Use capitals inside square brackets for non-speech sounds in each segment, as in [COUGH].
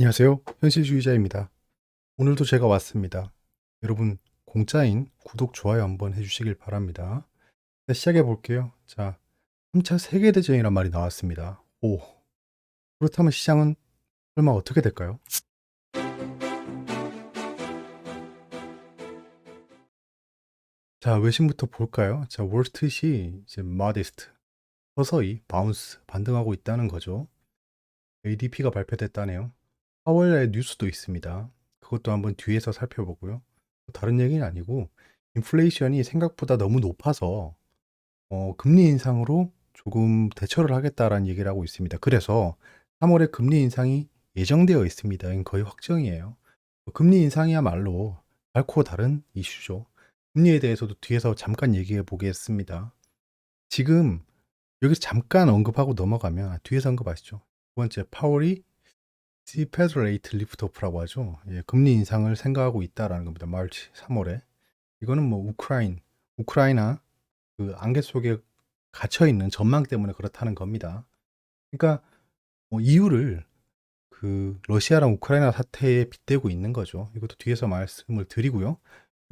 안녕하세요. 현실주의자입니다. 오늘도 제가 왔습니다. 여러분, 공짜인 구독, 좋아요 한번 해주시길 바랍니다. 자, 시작해 볼게요. 자, 3차 세계대전이란 말이 나왔습니다. 오, 그렇다면 시장은 설마 어떻게 될까요? 자, 외신부터 볼까요? 자, 월스트릿이 이제 modest, 서서히 바운스, 반등하고 있다는 거죠. ADP가 발표됐다네요. 4월에 뉴스도 있습니다. 그것도 한번 뒤에서 살펴보고요. 다른 얘기는 아니고 인플레이션이 생각보다 너무 높아서 어, 금리 인상으로 조금 대처를 하겠다라는 얘기를 하고 있습니다. 그래서 3월에 금리 인상이 예정되어 있습니다. 거의 확정이에요. 금리 인상이야말로 결코 다른 이슈죠. 금리에 대해서도 뒤에서 잠깐 얘기해 보겠습니다. 지금 여기서 잠깐 언급하고 넘어가면 아, 뒤에서 언급하시죠. 두 번째 파월이 CPED 레이트 리프트 오프라고 하죠. 예, 금리 인상을 생각하고 있다라는 겁니다. 마치 3월에. 이거는 뭐 우크라인, 우크라이나 그 안개 속에 갇혀 있는 전망 때문에 그렇다는 겁니다. 그러니까 뭐 이유를 그 러시아랑 우크라이나 사태에 빗대고 있는 거죠. 이것도 뒤에서 말씀을 드리고요.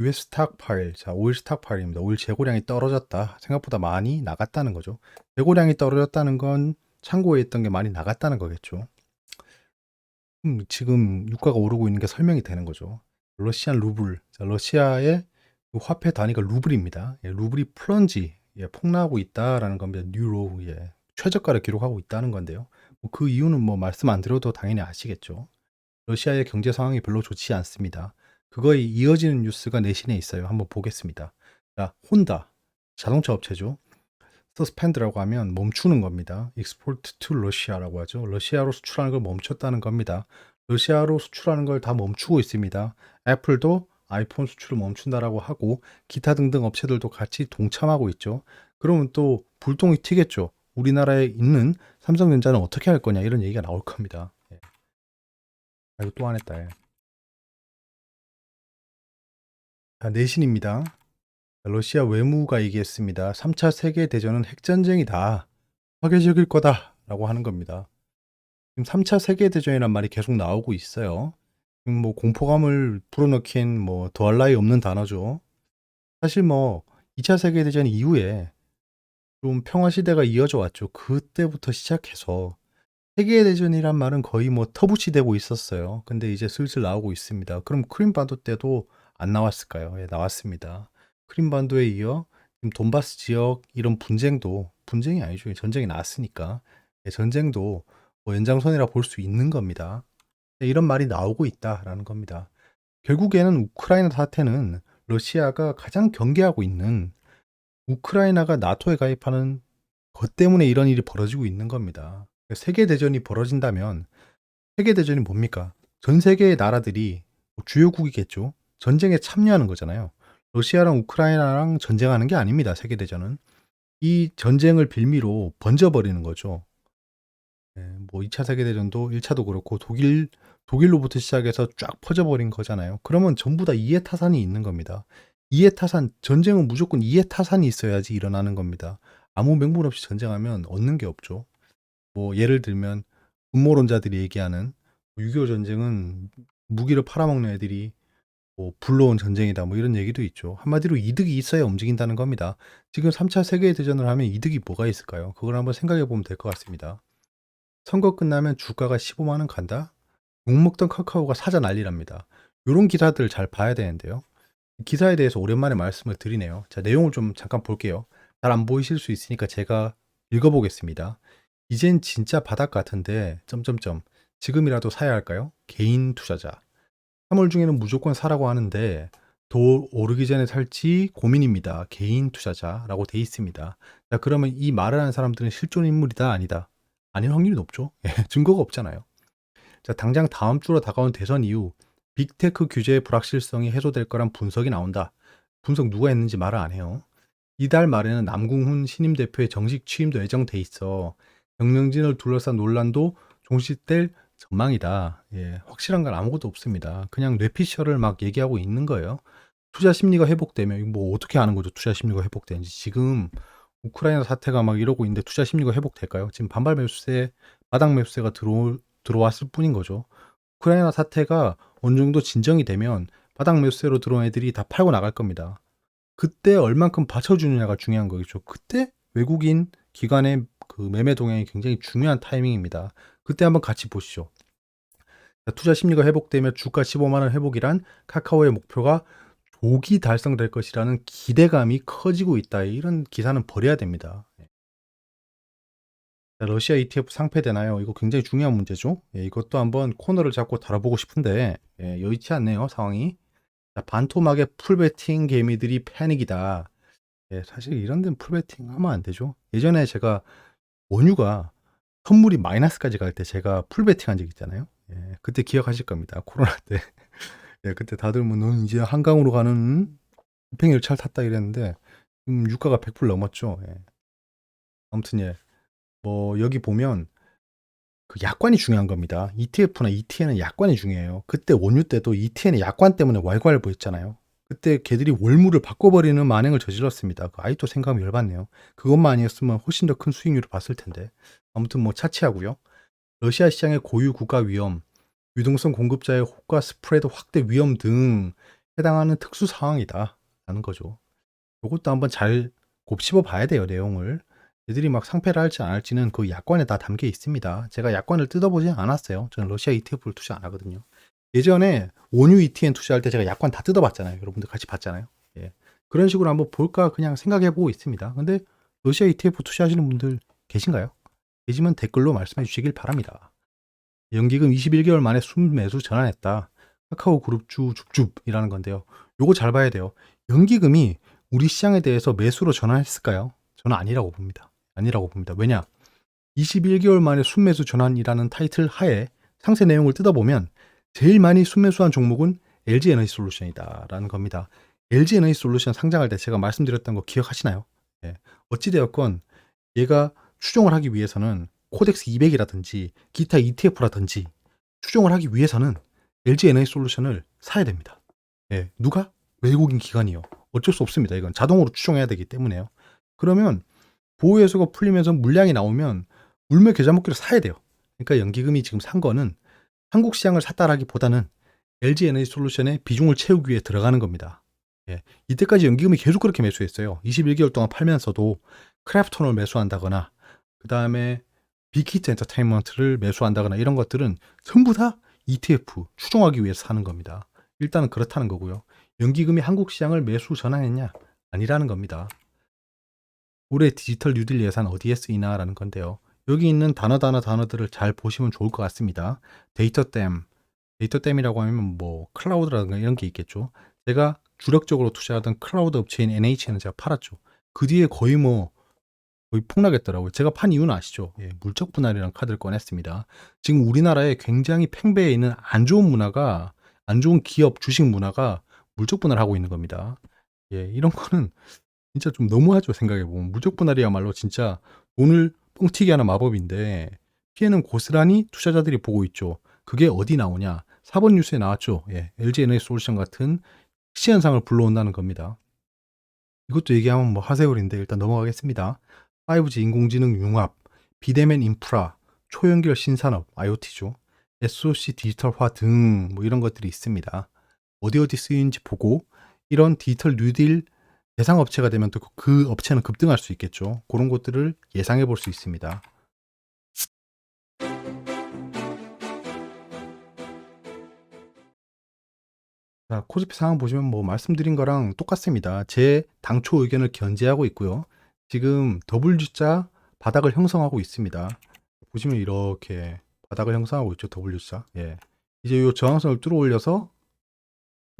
US 스탁파일, 자 오일 스탁파일입니다. 오일 재고량이 떨어졌다. 생각보다 많이 나갔다는 거죠. 재고량이 떨어졌다는 건 창고에 있던 게 많이 나갔다는 거겠죠. 음, 지금 유가가 오르고 있는 게 설명이 되는 거죠. 러시안 루블, 자, 러시아의 그 화폐 단위가 루블입니다. 예, 루블이 플런지, 예, 폭락하고 있다라는 겁니다. 뉴로, 예, 최저가를 기록하고 있다는 건데요. 뭐 그 이유는 뭐 말씀 안 드려도 당연히 아시겠죠. 러시아의 경제 상황이 별로 좋지 않습니다. 그거에 이어지는 뉴스가 내신에 있어요. 한번 보겠습니다. 자, 혼다 자동차 업체죠. 서스펜드라고 하면 멈추는 겁니다. export to Russia라고 하죠. 러시아로 수출하는 걸 멈췄다는 겁니다. 러시아로 수출하는 걸 다 멈추고 있습니다. 애플도 아이폰 수출을 멈춘다라고 하고 기타 등등 업체들도 같이 동참하고 있죠. 그러면 또 불똥이 튀겠죠. 우리나라에 있는 삼성전자는 어떻게 할 거냐 이런 얘기가 나올 겁니다. 예. 아, 이거 또 안 했다. 예. 자, 내신입니다. 러시아 외무가 얘기했습니다. 3차 세계대전은 핵전쟁이다. 파괴적일 거다. 라고 하는 겁니다. 지금 3차 세계대전이란 말이 계속 나오고 있어요. 지금 뭐 공포감을 불어넣긴 뭐 더할 나위 없는 단어죠. 사실 뭐 2차 세계대전 이후에 좀 평화시대가 이어져 왔죠. 그때부터 시작해서 세계대전이란 말은 거의 뭐 터부치되고 있었어요. 근데 이제 슬슬 나오고 있습니다. 그럼 크림반도 때도 안 나왔을까요? 예, 나왔습니다. 크림반도에 이어 지금 돈바스 지역 이런 분쟁도 분쟁이 아니죠. 전쟁이 났으니까 예, 전쟁도 뭐 연장선이라 볼 수 있는 겁니다. 예, 이런 말이 나오고 있다라는 겁니다. 결국에는 우크라이나 사태는 러시아가 가장 경계하고 있는 우크라이나가 나토에 가입하는 것 때문에 이런 일이 벌어지고 있는 겁니다. 세계 대전이 벌어진다면 세계 대전이 뭡니까? 전 세계의 나라들이 뭐 주요국이겠죠. 전쟁에 참여하는 거잖아요. 러시아랑 우크라이나랑 전쟁하는 게 아닙니다. 세계 대전은. 이 전쟁을 빌미로 번져 버리는 거죠. 네, 뭐 2차 세계 대전도 1차도 그렇고 독일 독일로부터 시작해서 쫙 퍼져 버린 거잖아요. 그러면 전부 다 이해 타산이 있는 겁니다. 이해 타산 전쟁은 무조건 이해 타산이 있어야지 일어나는 겁니다. 아무 명분 없이 전쟁하면 얻는 게 없죠. 뭐 예를 들면 음모론자들이 얘기하는 6.25 전쟁은 무기를 팔아먹는 애들이 뭐 불러온 전쟁이다 뭐 이런 얘기도 있죠. 한마디로 이득이 있어야 움직인다는 겁니다. 지금 3차 세계 대전을 하면 이득이 뭐가 있을까요? 그걸 한번 생각해 보면 될 것 같습니다. 선거 끝나면 주가가 15만 원 간다? 욕 먹던 카카오가 사자 난리랍니다. 이런 기사들을 잘 봐야 되는데요. 기사에 대해서 오랜만에 말씀을 드리네요. 자, 내용을 좀 잠깐 볼게요. 잘 안 보이실 수 있으니까 제가 읽어보겠습니다. 이젠 진짜 바닥 같은데 점점점 지금이라도 사야 할까요? 개인 투자자. 3월 중에는 무조건 사라고 하는데 더 오르기 전에 살지 고민입니다. 개인 투자자라고 돼 있습니다. 자, 그러면 이 말을 하는 사람들은 실존 인물이다 아니다? 아닌 확률이 높죠. [LAUGHS] 예, 증거가 없잖아요. 자, 당장 다음 주로 다가온 대선 이후 빅테크 규제의 불확실성이 해소될 거란 분석이 나온다. 분석 누가 했는지 말을 안 해요. 이달 말에는 남궁훈 신임 대표의 정식 취임도 예정돼 있어 경영진을 둘러싼 논란도 종식될 전망이다. 예, 확실한 건 아무것도 없습니다. 그냥 뇌피셜을 막 얘기하고 있는 거예요. 투자 심리가 회복되면 뭐 어떻게 아는 거죠? 투자 심리가 회복되는지 지금 우크라이나 사태가 막 이러고 있는데 투자 심리가 회복될까요? 지금 반발 매수세, 바닥 매수세가 들어 들어왔을 뿐인 거죠. 우크라이나 사태가 어느 정도 진정이 되면 바닥 매수세로 들어온 애들이 다 팔고 나갈 겁니다. 그때 얼만큼 받쳐주느냐가 중요한 거겠죠. 그때 외국인 기관의 그 매매 동향이 굉장히 중요한 타이밍입니다. 그때 한번 같이 보시죠. 자, 투자 심리가 회복되며 주가 15만 원 회복이란 카카오의 목표가 조기 달성될 것이라는 기대감이 커지고 있다. 이런 기사는 버려야 됩니다. 자, 러시아 ETF 상패되나요? 이거 굉장히 중요한 문제죠. 예, 이것도 한번 코너를 잡고 다뤄보고 싶은데 예, 여의치 않네요 상황이. 자, 반토막의 풀베팅 개미들이 패닉이다. 예, 사실 이런 데는 풀베팅 하면 안 되죠. 예전에 제가 원유가 선물이 마이너스까지 갈 때 제가 풀베팅 한적 있잖아요. 예, 그때 기억하실 겁니다. 코로나 때. [LAUGHS] 예, 그때 다들 뭐 너는 이제 한강으로 가는 팽 열차를 탔다 이랬는데 지금 유가가 100불 넘었죠. 예. 아무튼 예. 뭐 여기 보면 그 약관이 중요한 겁니다. ETF나 ETN은 약관이 중요해요. 그때 원유 때도 ETN의 약관 때문에 왈가왈부 했잖아요. 그때 걔들이 월물을 바꿔버리는 만행을 저질렀습니다. 그 아직도 생각하면 열받네요. 그것만 아니었으면 훨씬 더 큰 수익률을 봤을 텐데. 아무튼 뭐 차치하고요. 러시아 시장의 고유 국가 위험, 유동성 공급자의 호가 스프레드 확대 위험 등 해당하는 특수 상황이다 라는 거죠. 이것도 한번 잘 곱씹어 봐야 돼요 내용을. 얘들이 막 상패를 할지 안 할지는 그 약관에 다 담겨 있습니다. 제가 약관을 뜯어보지 않았어요. 저는 러시아 ETF를 투자 안 하거든요. 예전에 원유 ETN 투자할 때 제가 약관 다 뜯어봤잖아요. 여러분들 같이 봤잖아요. 예. 그런 식으로 한번 볼까 그냥 생각해보고 있습니다. 근데 러시아 ETF 투자하시는 분들 계신가요? 계시면 댓글로 말씀해 주시길 바랍니다. 연기금 21개월 만에 순매수 전환했다. 카카오 그룹주 줍줍이라는 건데요. 요거 잘 봐야 돼요. 연기금이 우리 시장에 대해서 매수로 전환했을까요? 저는 아니라고 봅니다. 아니라고 봅니다. 왜냐? 21개월 만에 순매수 전환이라는 타이틀 하에 상세 내용을 뜯어보면 제일 많이 순매수한 종목은 LG 에너지 솔루션이다라는 겁니다. LG 에너지 솔루션 상장할 때 제가 말씀드렸던 거 기억하시나요? 예. 어찌되었건 얘가 추종을 하기 위해서는 코덱스 200이라든지 기타 ETF라든지 추종을 하기 위해서는 LG 에너지 솔루션을 사야 됩니다. 예. 누가? 외국인 기관이요. 어쩔 수 없습니다. 이건 자동으로 추종해야 되기 때문에요. 그러면 보호예수가 풀리면서 물량이 나오면 물매 계좌 먹기로 사야 돼요. 그러니까 연기금이 지금 산 거는 한국 시장을 샀다라기보다는 LG 에너지 솔루션의 비중을 채우기 위해 들어가는 겁니다. 예, 이때까지 연기금이 계속 그렇게 매수했어요. 21개월 동안 팔면서도 크래프톤을 매수한다거나 그 다음에 빅히트 엔터테인먼트를 매수한다거나 이런 것들은 전부 다 ETF 추종하기 위해서 사는 겁니다. 일단은 그렇다는 거고요. 연기금이 한국 시장을 매수 전환했냐? 아니라는 겁니다. 올해 디지털 뉴딜 예산 어디에 쓰이나라는 건데요. 여기 있는 단어 단어 단어들을 잘 보시면 좋을 것 같습니다. 데이터댐, 데이터댐이라고 하면 뭐 클라우드라든가 이런 게 있겠죠. 제가 주력적으로 투자하던 클라우드 업체인 NH는 제가 팔았죠. 그 뒤에 거의 뭐 거의 폭락했더라고요. 제가 판 이유는 아시죠? 예, 물적 분할이라는 카드를 꺼냈습니다. 지금 우리나라에 굉장히 팽배해 있는 안 좋은 문화가 안 좋은 기업 주식 문화가 물적 분할하고 있는 겁니다. 예, 이런 거는 진짜 좀 너무하죠 생각해 보면 물적 분할이야말로 진짜 돈을 뻥튀기 하는 마법인데 피해는 고스란히 투자자들이 보고 있죠. 그게 어디 나오냐? 4번 뉴스에 나왔죠. 예, LG 에너지 솔루션 같은 시치 현상을 불러온다는 겁니다. 이것도 얘기하면 뭐 하세월인데 일단 넘어가겠습니다. 5G 인공지능 융합, 비대면 인프라, 초연결 신산업, IoT죠. SOC 디지털화 등 뭐 이런 것들이 있습니다. 어디 어디 쓰이는지 보고 이런 디지털 뉴딜 대상 업체가 되면 또 그 업체는 급등할 수 있겠죠. 그런 것들을 예상해 볼 수 있습니다. 자, 코스피 상황 보시면 뭐 말씀드린 거랑 똑같습니다. 제 당초 의견을 견제하고 있고요. 지금 W자 바닥을 형성하고 있습니다. 보시면 이렇게 바닥을 형성하고 있죠. W자. 예. 이제 요 저항선을 뚫어 올려서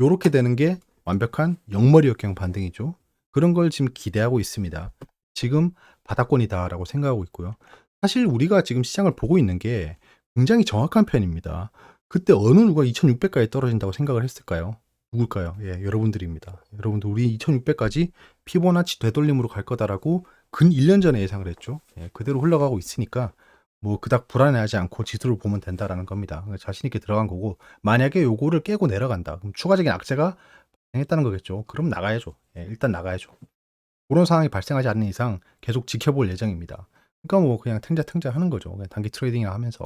요렇게 되는 게 완벽한 영머리 역경 반등이죠. 그런 걸 지금 기대하고 있습니다. 지금 바닥권이다라고 생각하고 있고요. 사실 우리가 지금 시장을 보고 있는 게 굉장히 정확한 편입니다. 그때 어느 누가 2600까지 떨어진다고 생각을 했을까요? 누굴까요? 예, 여러분들입니다. 여러분들 우리 2600까지 피보나치 되돌림으로 갈 거다라고 근 1년 전에 예상을 했죠. 예, 그대로 흘러가고 있으니까 뭐 그닥 불안해하지 않고 지수를 보면 된다라는 겁니다. 자신 있게 들어간 거고 만약에 요거를 깨고 내려간다. 그럼 추가적인 악재가 했다는 거겠죠. 그럼 나가야죠. 예, 일단 나가야죠. 그런 상황이 발생하지 않는 이상 계속 지켜볼 예정입니다. 그러니까 뭐 그냥 탱자탱자 하는 거죠. 그냥 단기 트레이딩을 하면서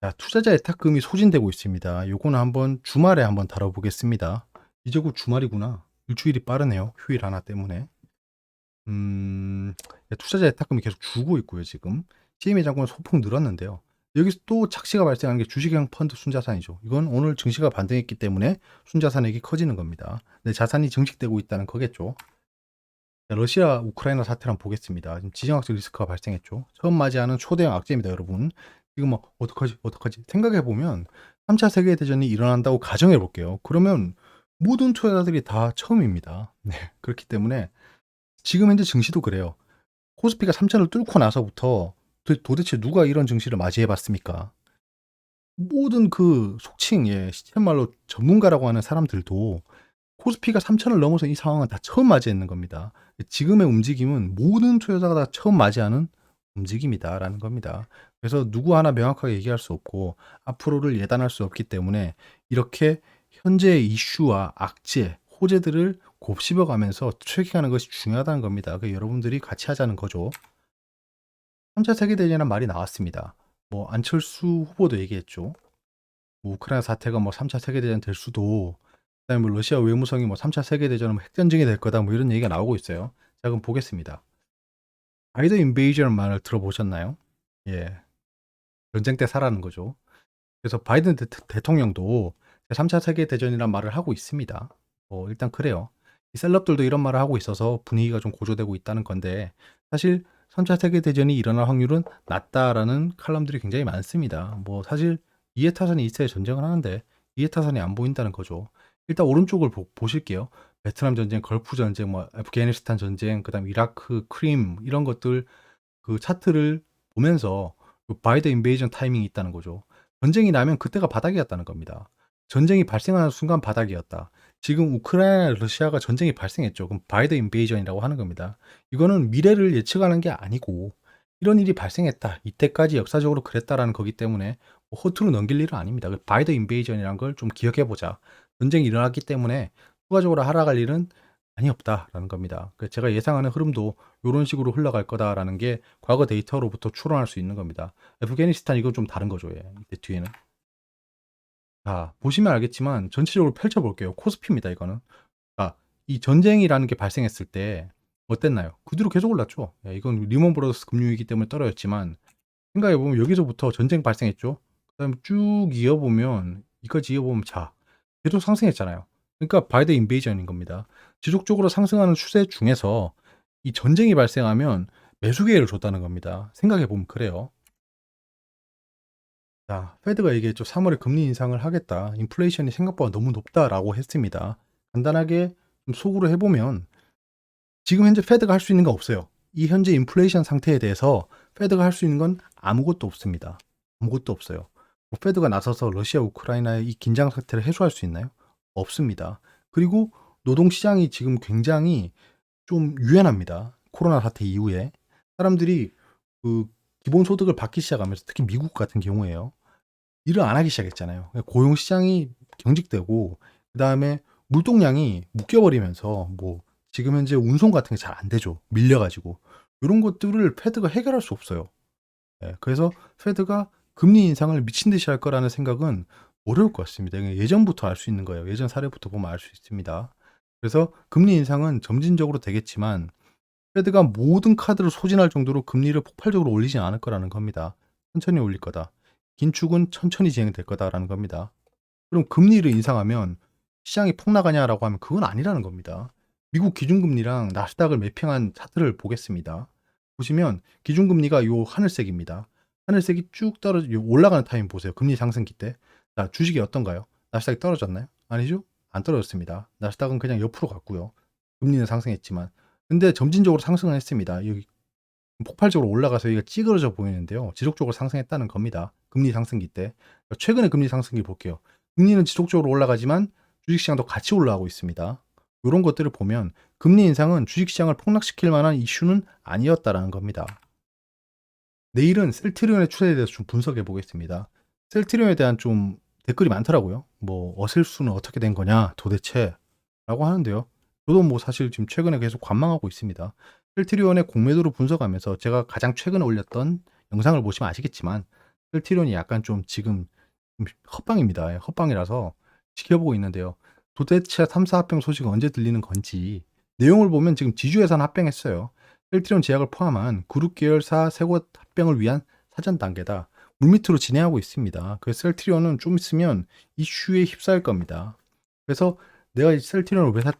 자, 투자자 예탁금이 소진되고 있습니다. 요거는 한번 주말에 한번 다뤄보겠습니다. 이제 곧 주말이구나. 일주일이 빠르네요. 휴일 하나 때문에. 음, 투자자 예탁금이 계속 주고 있고요, 지금. CME 장고는 소폭 늘었는데요. 여기서 또 착시가 발생하는 게 주식형 펀드 순자산이죠. 이건 오늘 증시가 반등했기 때문에 순자산액이 커지는 겁니다. 내 자산이 증식되고 있다는 거겠죠. 자, 러시아 우크라이나 사태를 한번 보겠습니다. 지금 지정학적 리스크가 발생했죠. 처음 맞이하는 초대형 악재입니다, 여러분. 지금 뭐 어떡하지 어떡하지 생각해 보면 3차 세계 대전이 일어난다고 가정해 볼게요. 그러면 모든 투자자들이 다 처음입니다. 네. 그렇기 때문에 지금 현재 증시도 그래요. 코스피가 3천을 뚫고 나서부터 도, 도대체 누가 이런 증시를 맞이해 봤습니까? 모든 그 속칭 예, 시쳇말로 전문가라고 하는 사람들도 코스피가 3천을 넘어서 이 상황은 다 처음 맞이했는 겁니다. 지금의 움직임은 모든 투자자가 다 처음 맞이하는 움직임이다라는 겁니다. 그래서 누구 하나 명확하게 얘기할 수 없고 앞으로를 예단할 수 없기 때문에 이렇게 현재의 이슈와 악재, 호재들을 곱씹어가면서 트래킹하는 것이 중요하다는 겁니다. 그 여러분들이 같이 하자는 거죠. 3차 세계대전이라는 말이 나왔습니다. 뭐 안철수 후보도 얘기했죠. 뭐 우크라이나 사태가 뭐 3차 세계대전 될 수도 그다음에 뭐 러시아 외무성이 뭐 3차 세계대전은 뭐 핵전쟁이 될 거다 뭐 이런 얘기가 나오고 있어요. 자 그럼 보겠습니다. 바이더 인베이전 말을 들어보셨나요? 예. 전쟁 때 사라는 거죠. 그래서 바이든 대, 대통령도 3차 세계대전이란 말을 하고 있습니다. 어, 일단 그래요. 이 셀럽들도 이런 말을 하고 있어서 분위기가 좀 고조되고 있다는 건데 사실 3차 세계대전이 일어날 확률은 낮다라는 칼럼들이 굉장히 많습니다. 뭐 사실 이해타산이 있어야 전쟁을 하는데 이해타산이 안 보인다는 거죠. 일단 오른쪽을 보, 보실게요. 베트남 전쟁, 걸프 전쟁, 뭐 아프가니스탄 전쟁, 그다음 이라크, 크림 이런 것들 그 차트를 보면서 바이더 인베이전 타이밍이 있다는 거죠. 전쟁이 나면 그때가 바닥이었다는 겁니다. 전쟁이 발생하는 순간 바닥이었다. 지금 우크라이나 러시아가 전쟁이 발생했죠. 그럼 바이더 인베이전이라고 하는 겁니다. 이거는 미래를 예측하는 게 아니고 이런 일이 발생했다. 이때까지 역사적으로 그랬다라는 거기 때문에 뭐 허투루 넘길 일은 아닙니다. 바이더 인베이전이라는 걸 좀 기억해 보자. 전쟁이 일어났기 때문에 추가적으로 하락할 일은 많이 없다라는 겁니다. 그 제가 예상하는 흐름도 이런 식으로 흘러갈 거다라는 게 과거 데이터로부터 추론할 수 있는 겁니다. 아프가니스탄 이건 좀 다른 거죠. 예. 뒤에는. 자, 보시면 알겠지만 전체적으로 펼쳐볼게요. 코스피입니다. 이거는. 자, 이 전쟁이라는 게 발생했을 때 어땠나요? 그 뒤로 계속 올랐죠. 예, 이건 리먼 브러더스 금융위기 때문에 떨어졌지만 생각해보면 여기서부터 전쟁 발생했죠. 그 다음에 쭉 이어보면 이까지 이어보면 자 계속 상승했잖아요. 그러니까 바이드 인베이전인 겁니다. 지속적으로 상승하는 추세 중에서 이 전쟁이 발생하면 매수 기회를 줬다는 겁니다. 생각해 보면 그래요. 자, 페드가 얘기했죠. 3월에 금리 인상을 하겠다. 인플레이션이 생각보다 너무 높다라고 했습니다. 간단하게 좀 속으로 해보면 지금 현재 페드가 할 수 있는 거 없어요. 이 현재 인플레이션 상태에 대해서 페드가 할 수 있는 건 아무것도 없습니다. 아무것도 없어요. 뭐 페드가 나서서 러시아 우크라이나의 이 긴장 상태를 해소할 수 있나요? 없습니다. 그리고 노동 시장이 지금 굉장히 좀 유연합니다. 코로나 사태 이후에 사람들이 그 기본 소득을 받기 시작하면서 특히 미국 같은 경우에요. 일을 안 하기 시작했잖아요. 고용 시장이 경직되고 그 다음에 물동량이 묶여버리면서 뭐 지금 현재 운송 같은 게 잘 안 되죠. 밀려가지고 이런 것들을 페드가 해결할 수 없어요. 예, 그래서 페드가 금리 인상을 미친 듯이 할 거라는 생각은 어려울 것 같습니다. 예전부터 알 수 있는 거예요. 예전 사례부터 보면 알 수 있습니다. 그래서 금리 인상은 점진적으로 되겠지만 페드가 모든 카드를 소진할 정도로 금리를 폭발적으로 올리지 않을 거라는 겁니다. 천천히 올릴 거다. 긴축은 천천히 진행될 거다라는 겁니다. 그럼 금리를 인상하면 시장이 폭락하냐라고 하면 그건 아니라는 겁니다. 미국 기준금리랑 나스닥을 매핑한 차트를 보겠습니다. 보시면 기준금리가 요 하늘색입니다. 하늘색이 쭉 떨어져 올라가는 타임 보세요. 금리 상승기 때. 자, 주식이 어떤가요? 나스닥이 떨어졌나요? 아니죠? 안 떨어졌습니다. 나스닥은 그냥 옆으로 갔고요. 금리는 상승했지만. 근데 점진적으로 상승을 했습니다. 여기 폭발적으로 올라가서 여기가 찌그러져 보이는데요. 지속적으로 상승했다는 겁니다. 금리 상승기 때. 최근에 금리 상승기 볼게요. 금리는 지속적으로 올라가지만 주식시장도 같이 올라가고 있습니다. 이런 것들을 보면 금리 인상은 주식시장을 폭락시킬 만한 이슈는 아니었다라는 겁니다. 내일은 셀트리온의 추세에 대해서 좀 분석해 보겠습니다. 셀트리온에 대한 좀 댓글이 많더라고요. 뭐 어셀수는 어떻게 된 거냐 도대체 라고 하는데요. 저도 뭐 사실 지금 최근에 계속 관망하고 있습니다. 셀트리온의 공매도를 분석하면서 제가 가장 최근에 올렸던 영상을 보시면 아시겠지만 셀트리온이 약간 좀 지금 좀 헛방입니다. 예, 헛방이라서 지켜보고 있는데요. 도대체 3사 합병 소식은 언제 들리는 건지 내용을 보면 지금 지주회사는 합병했어요. 셀트리온 제약을 포함한 그룹 계열사 세 곳 합병을 위한 사전 단계다. 물밑으로 진행하고 있습니다. 그래서 셀트리온은 좀 있으면 이슈에 휩싸일 겁니다. 그래서 내가 이 셀트리온을 왜 샀,